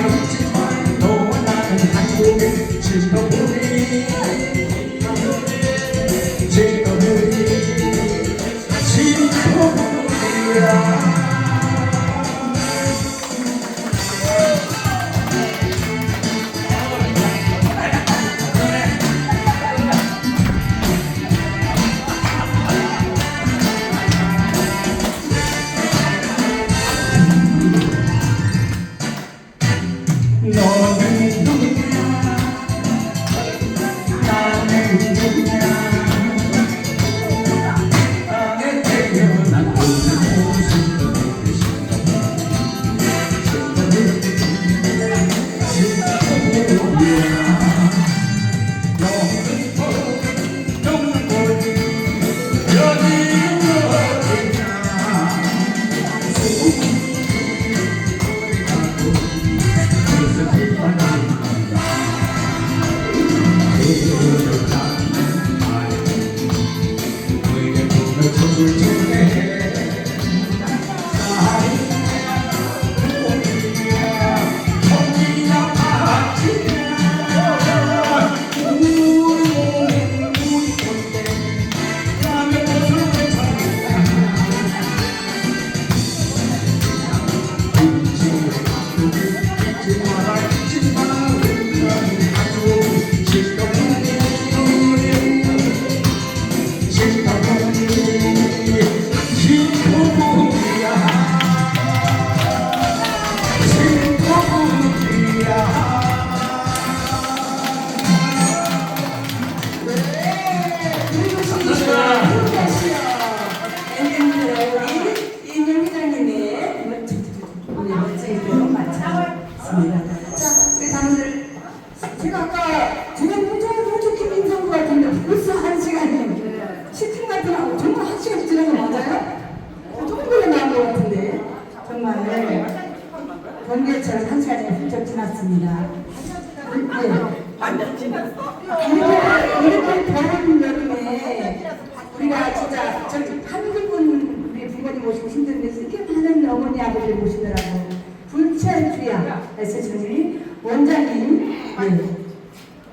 잊지 마라 잊지 마 너와 지났습니다. 네. 지났어. 이렇게 더운 여름에 우리가 진짜 저기 한국분 우리 부모님 모시고 힘든데 이렇게 많은 어머니 아버지 모시느라고 불치한 주야에서 저희 원장님 네,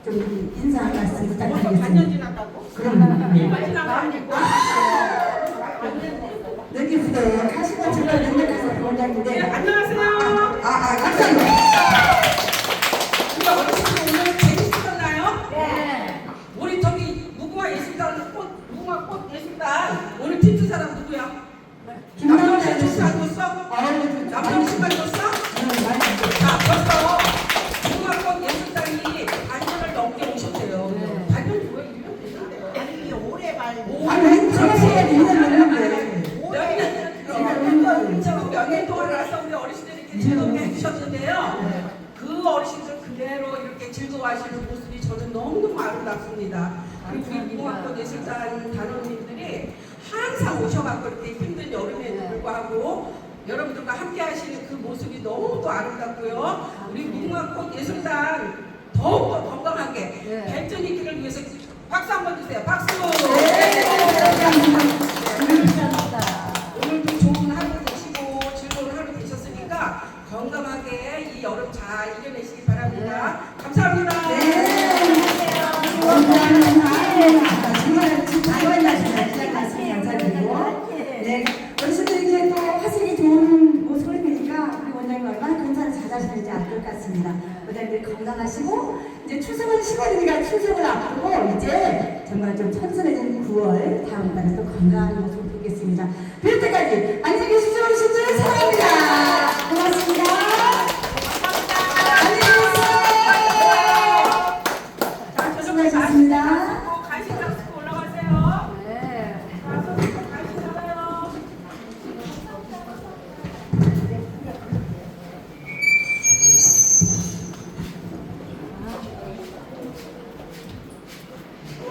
좀 인사 한 말씀 부탁드리겠습니다. 그럼 네. 여기 후대 가시가 제가 능력해서 원장인데 안녕하세요. 아름답습니다. 그리고 우리 무궁화꽃 예술단 단원님들이 항상 오셔갖고 이렇게 힘든 여름에도 불구하고 여러분들과 함께 하시는 그 모습이 너무도 아름답고요. 우리 무궁화꽃 예술단 더욱더 건강하게 발전있기를 위해서 박수 한번 주세요. 박수! 오 이제 추석은 10월이니까 추석을 앞두고 이제 정말 좀 천선해진 9월 다음 달에 또 건강한 모습을 보겠습니다. 뵐 때까지 안녕히 계십시오 어르신들. 사랑합니다